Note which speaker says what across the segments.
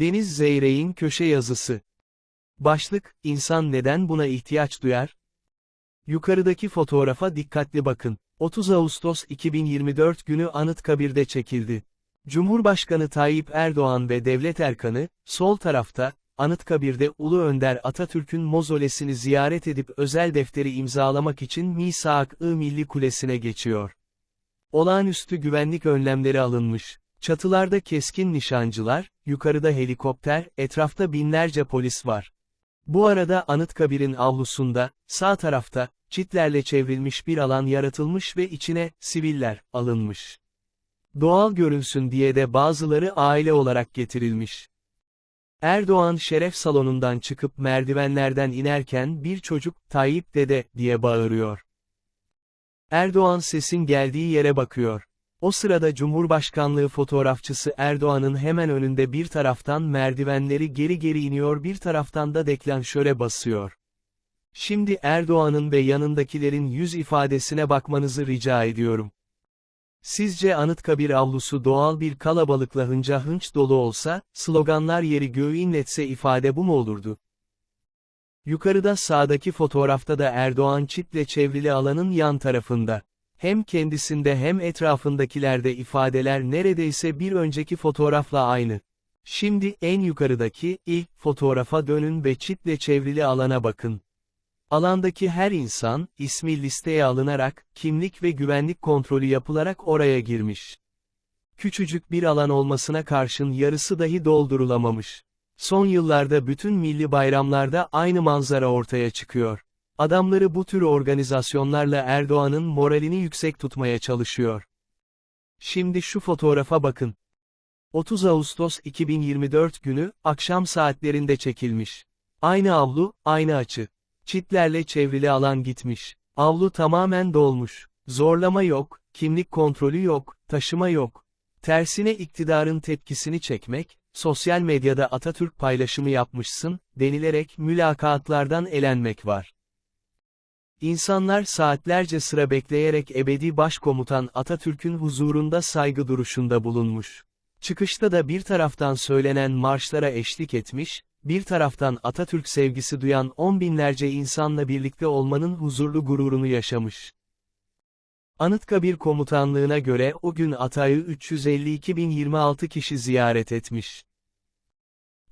Speaker 1: Deniz Zeyrek'in köşe yazısı. Başlık, insan neden buna ihtiyaç duyar? Yukarıdaki fotoğrafa dikkatli bakın. 30 Ağustos 2024 günü Anıtkabir'de çekildi. Cumhurbaşkanı Tayyip Erdoğan ve Devlet Erkanı, sol tarafta, Anıtkabir'de Ulu Önder Atatürk'ün mozolesini ziyaret edip özel defteri imzalamak için Misak-ı Milli Kulesi'ne geçiyor. Olağanüstü güvenlik önlemleri alınmış. Çatılarda keskin nişancılar, yukarıda helikopter, etrafta binlerce polis var. Bu arada Anıtkabir'in avlusunda, sağ tarafta, çitlerle çevrilmiş bir alan yaratılmış ve içine, siviller, alınmış. Doğal görünsün diye de bazıları aile olarak getirilmiş. Erdoğan şeref salonundan çıkıp merdivenlerden inerken bir çocuk, Tayyip dede, diye bağırıyor. Erdoğan sesin geldiği yere bakıyor. O sırada Cumhurbaşkanlığı fotoğrafçısı Erdoğan'ın hemen önünde bir taraftan merdivenleri geri geri iniyor bir taraftan da deklanşöre basıyor. Şimdi Erdoğan'ın ve yanındakilerin yüz ifadesine bakmanızı rica ediyorum. Sizce Anıtkabir avlusu doğal bir kalabalıkla hınca hınç dolu olsa, sloganlar yeri göğü inletse ifade bu mu olurdu? Yukarıda sağdaki fotoğrafta da Erdoğan çitle çevrili alanın yan tarafında. Hem kendisinde hem etrafındakilerde ifadeler neredeyse bir önceki fotoğrafla aynı. Şimdi en yukarıdaki, ilk fotoğrafa dönün ve çitle çevrili alana bakın. Alandaki her insan, ismi listeye alınarak, kimlik ve güvenlik kontrolü yapılarak oraya girmiş. Küçücük bir alan olmasına karşın yarısı dahi doldurulamamış. Son yıllarda bütün milli bayramlarda aynı manzara ortaya çıkıyor. Adamları bu tür organizasyonlarla Erdoğan'ın moralini yüksek tutmaya çalışıyor. Şimdi şu fotoğrafa bakın. 30 Ağustos 2024 günü, akşam saatlerinde çekilmiş. Aynı avlu, aynı açı. Çitlerle çevrili alan gitmiş. Avlu tamamen dolmuş. Zorlama yok, kimlik kontrolü yok, taşıma yok. Tersine iktidarın tepkisini çekmek, sosyal medyada Atatürk paylaşımı yapmışsın, denilerek mülakatlardan elenmek var. İnsanlar saatlerce sıra bekleyerek ebedi başkomutan Atatürk'ün huzurunda saygı duruşunda bulunmuş. Çıkışta da bir taraftan söylenen marşlara eşlik etmiş, bir taraftan Atatürk sevgisi duyan on binlerce insanla birlikte olmanın huzurlu gururunu yaşamış. Anıtkabir komutanlığına göre o gün Atay'ı 352.026 kişi ziyaret etmiş.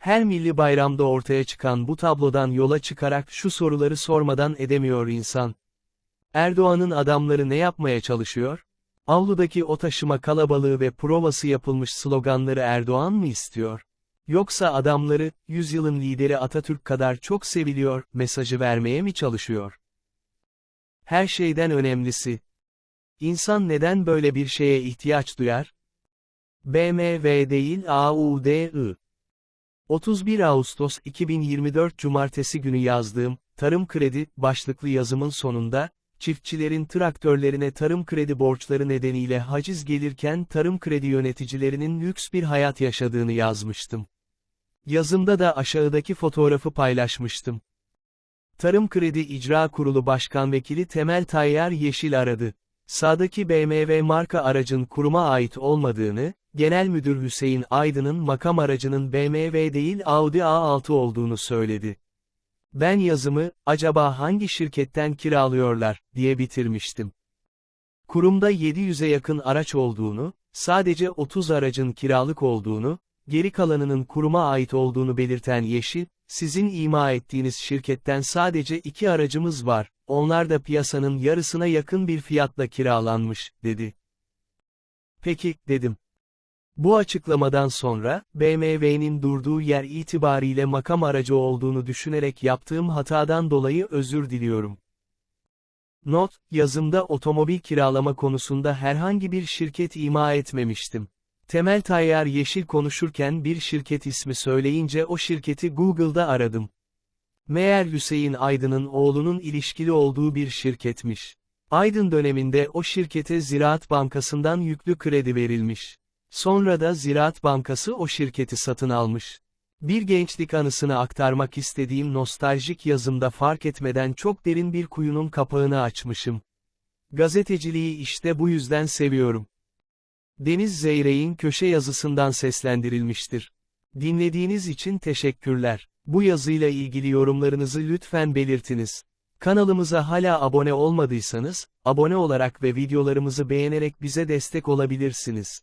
Speaker 1: Her milli bayramda ortaya çıkan bu tablodan yola çıkarak şu soruları sormadan edemiyor insan. Erdoğan'ın adamları ne yapmaya çalışıyor? Avludaki o taşıma kalabalığı ve provası yapılmış sloganları Erdoğan mı istiyor? Yoksa adamları, yüzyılın lideri Atatürk kadar çok seviliyor, mesajı vermeye mi çalışıyor? Her şeyden önemlisi. İnsan neden böyle bir şeye ihtiyaç duyar? BMW değil AUDI. 31 Ağustos 2024 Cumartesi günü yazdığım, Tarım Kredi, başlıklı yazımın sonunda, çiftçilerin traktörlerine tarım kredi borçları nedeniyle haciz gelirken tarım kredi yöneticilerinin lüks bir hayat yaşadığını yazmıştım. Yazımda da aşağıdaki fotoğrafı paylaşmıştım. Tarım Kredi İcra Kurulu Başkan Vekili Temel Tayyar Yeşil aradı. Sağdaki BMW marka aracın kuruma ait olmadığını, Genel Müdür Hüseyin Aydın'ın makam aracının BMW değil Audi A6 olduğunu söyledi. Ben yazımı, acaba hangi şirketten kiralıyorlar, diye bitirmiştim. Kurumda 700'e yakın araç olduğunu, sadece 30 aracın kiralık olduğunu, geri kalanının kuruma ait olduğunu belirten Yeşil, sizin ima ettiğiniz şirketten sadece iki aracımız var, onlar da piyasanın yarısına yakın bir fiyatla kiralanmış, dedi. Peki, dedim. Bu açıklamadan sonra, BMW'nin durduğu yer itibariyle makam aracı olduğunu düşünerek yaptığım hatadan dolayı özür diliyorum. Not, yazımda otomobil kiralama konusunda herhangi bir şirket ima etmemiştim. Temel Tayyar Yeşil konuşurken bir şirket ismi söyleyince o şirketi Google'da aradım. Meğer Hüseyin Aydın'ın oğlunun ilişkili olduğu bir şirketmiş. Aydın döneminde o şirkete Ziraat Bankası'ndan yüklü kredi verilmiş. Sonra da Ziraat Bankası o şirketi satın almış. Bir gençlik anısını aktarmak istediğim nostaljik yazımda fark etmeden çok derin bir kuyunun kapağını açmışım. Gazeteciliği işte bu yüzden seviyorum. Deniz Zeyrek'in köşe yazısından seslendirilmiştir. Dinlediğiniz için teşekkürler. Bu yazıyla ilgili yorumlarınızı lütfen belirtiniz. Kanalımıza hala abone olmadıysanız, abone olarak ve videolarımızı beğenerek bize destek olabilirsiniz.